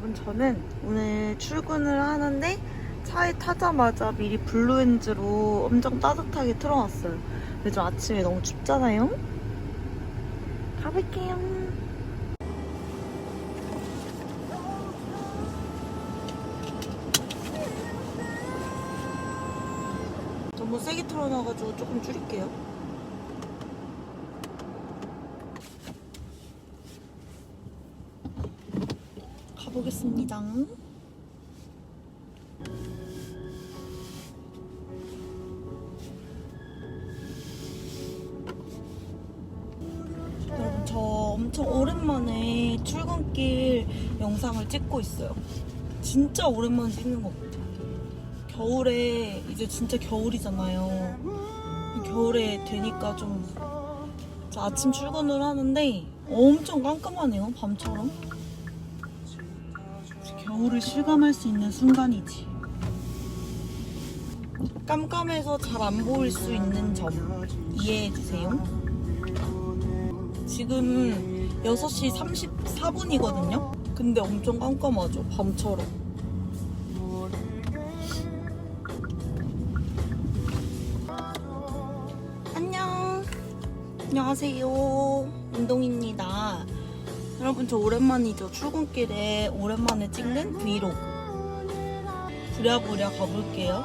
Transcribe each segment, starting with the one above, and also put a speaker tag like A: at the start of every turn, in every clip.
A: 여러분 저는 오늘 출근을 하는데 차에 타자마자 미리 블루엔즈로 엄청 따뜻하게 틀어놨어요. 좀 아침에 너무 춥잖아요. 가볼게요. 너무 세게 틀어놔가지고 조금 줄일게요. 가보겠습니다. 여러분 저 엄청 오랜만에 출근길 영상을 찍고 있어요. 진짜 오랜만에 찍는 것 같아요. 겨울에 이제 진짜 겨울이잖아요. 겨울에 되니까 좀저 아침 출근을 하는데 엄청 깜깜하네요 밤처럼. 겨울을 실감할 수 있는 순간이지. 깜깜해서 잘 안 보일 수 있는 점 이해해 주세요. 지금 6시 34분이거든요. 근데 엄청 깜깜하죠. 밤처럼. 안녕. 안녕하세요. 운동입니다. 여러분 저 오랜만이죠. 출근길에 오랜만에 찍는 브이로그. 부랴부랴 가볼게요.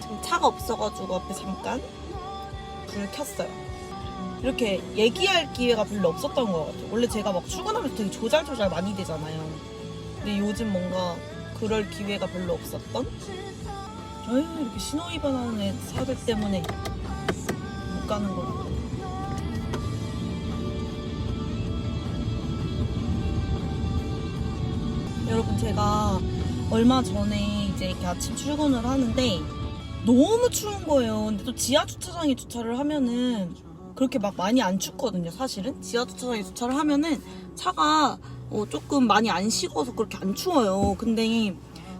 A: 지금 차가 없어가지고 앞에 잠깐 불을 켰어요. 이렇게 얘기할 기회가 별로 없었던 것 같아요. 원래 제가 막 출근하면서 되게 조잘조잘 많이 되잖아요. 근데 요즘 뭔가 그럴 기회가 별로 없었던? 에이, 이렇게 신호 위반하는 애 사들 때문에 못 가는 거. 여러분 제가 얼마 전에 이제 이렇게 아침 출근을 하는데 너무 추운 거예요. 근데 또 지하 주차장에 주차를 하면은 그렇게 막 많이 안 춥거든요. 사실은 지하 주차장에 주차를 하면은 차가 어, 조금 많이 안 식어서 그렇게 안 추워요. 근데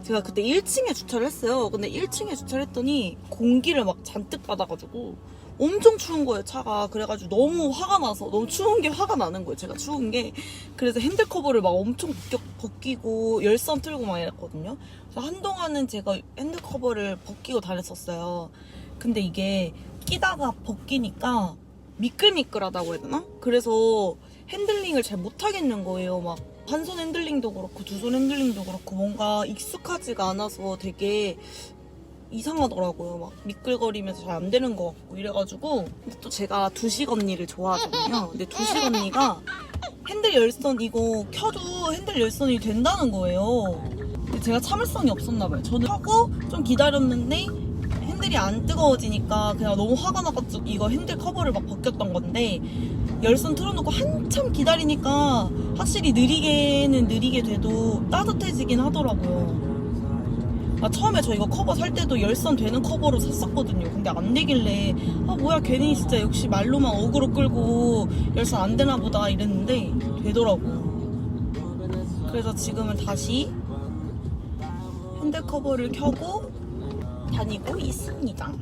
A: 제가 그때 1층에 주차를 했어요. 근데 1층에 주차를 했더니 공기를 막 잔뜩 받아가지고 엄청 추운 거예요, 차가. 그래가지고 너무 화가 나서, 너무 추운 게 화가 나는 거예요, 제가 추운 게. 그래서 핸들 커버를 막 엄청 벗겨, 벗기고, 열선 틀고 막 이랬거든요. 그래서 한동안은 제가 핸들 커버를 벗기고 다녔었어요. 근데 이게 끼다가 벗기니까 미끌미끌하다고 해야 되나? 그래서 핸들링을 잘 못하겠는 거예요. 막 한 손 핸들링도 그렇고 두 손 핸들링도 그렇고 뭔가 익숙하지가 않아서 되게 이상하더라고요. 막 미끌거리면서 잘 안 되는 것 같고 이래가지고 근데 또 제가 두식 언니를 좋아하거든요. 근데 두식 언니가 핸들 열선 이거 켜도 핸들 열선이 된다는 거예요. 근데 제가 참을성이 없었나 봐요. 저는 하고 좀 기다렸는데 핸들이 안 뜨거워지니까 그냥 너무 화가 나가지고 이거 핸들 커버를 막 벗겼던 건데 열선 틀어놓고 한참 기다리니까 확실히 느리게는 느리게 돼도 따뜻해지긴 하더라고요. 아, 처음에 저 이거 커버 살 때도 열선 되는 커버로 샀었거든요. 근데 안 되길래 아 뭐야 괜히 진짜 역시 말로만 어그로 끌고 열선 안 되나 보다 이랬는데 되더라고요. 그래서 지금은 다시 핸들 커버를 켜고 다니고 있습니다.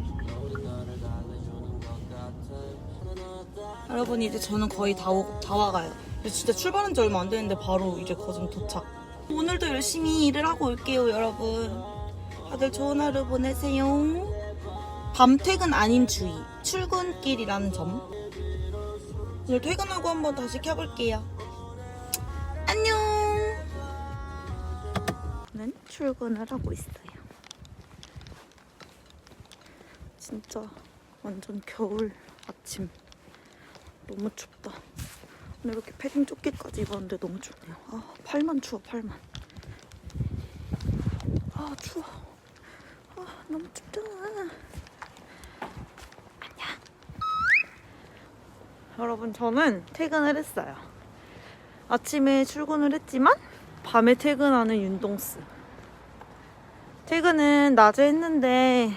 A: 여러분 이제 저는 거의 다, 오- 다 와가요. 진짜 출발한 지 얼마 안 됐는데 바로 이제 거점 도착. 오늘도 열심히 일을 하고 올게요, 여러분. 다들 좋은 하루 보내세요. 밤 퇴근 아닌 주의. 출근길이라는 점. 오늘 퇴근하고 한번 다시 켜볼게요. 안녕. 는 출근을 하고 있어요. 진짜 완전 겨울 아침. 너무 춥다. 오늘 이렇게 패딩 조끼까지 입었는데 너무 춥네요. 아, 팔만 추워, 팔만. 아, 추워. 아, 너무 춥잖아. 안녕. 여러분, 저는 퇴근을 했어요. 아침에 출근을 했지만, 밤에 퇴근하는 윤동스. 퇴근은 낮에 했는데,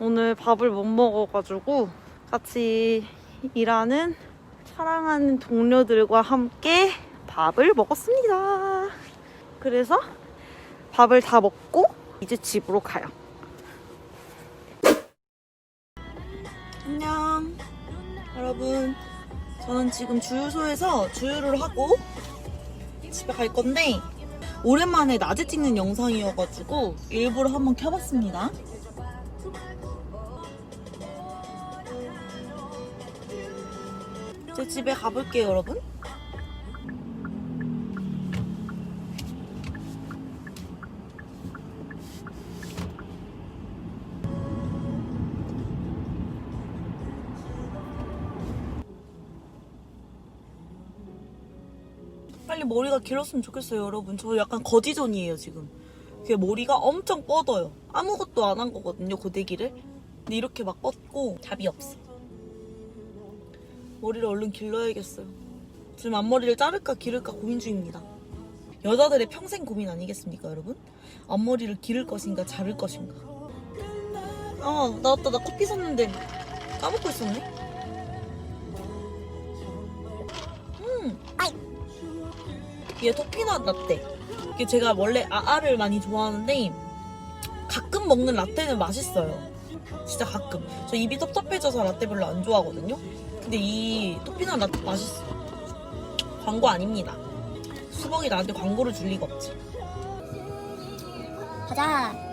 A: 오늘 밥을 못 먹어가지고, 같이 일하는 사랑하는 동료들과 함께 밥을 먹었습니다. 그래서 밥을 다 먹고 이제 집으로 가요. 안녕. 여러분, 저는 지금 주유소에서 주유를 하고 집에 갈 건데 오랜만에 낮에 찍는 영상이어가지고 일부러 한번 켜봤습니다. 제 집에 가볼게요, 여러분. 머리가 길었으면 좋겠어요, 여러분. 저 약간 거지존이에요, 지금. 그게 머리가 엄청 뻗어요. 아무것도 안 한 거거든요, 고데기를. 근데 이렇게 막 뻗고 답이 없어. 머리를 얼른 길러야겠어요. 지금 앞머리를 자를까 기를까 고민 중입니다. 여자들의 평생 고민 아니겠습니까, 여러분? 앞머리를 기를 것인가 자를 것인가. 아, 나왔다. 나 커피 샀는데 까먹고 있었네. 이게 토피넛 라떼. 이게 제가 원래 아아를 많이 좋아하는데 가끔 먹는 라떼는 맛있어요. 진짜 가끔. 저 입이 텁텁해져서 라떼 별로 안 좋아하거든요. 근데 이 토피넛 라떼 맛있어. 광고 아닙니다. 수벅이 나한테 광고를 줄 리가 없지.
B: 가자.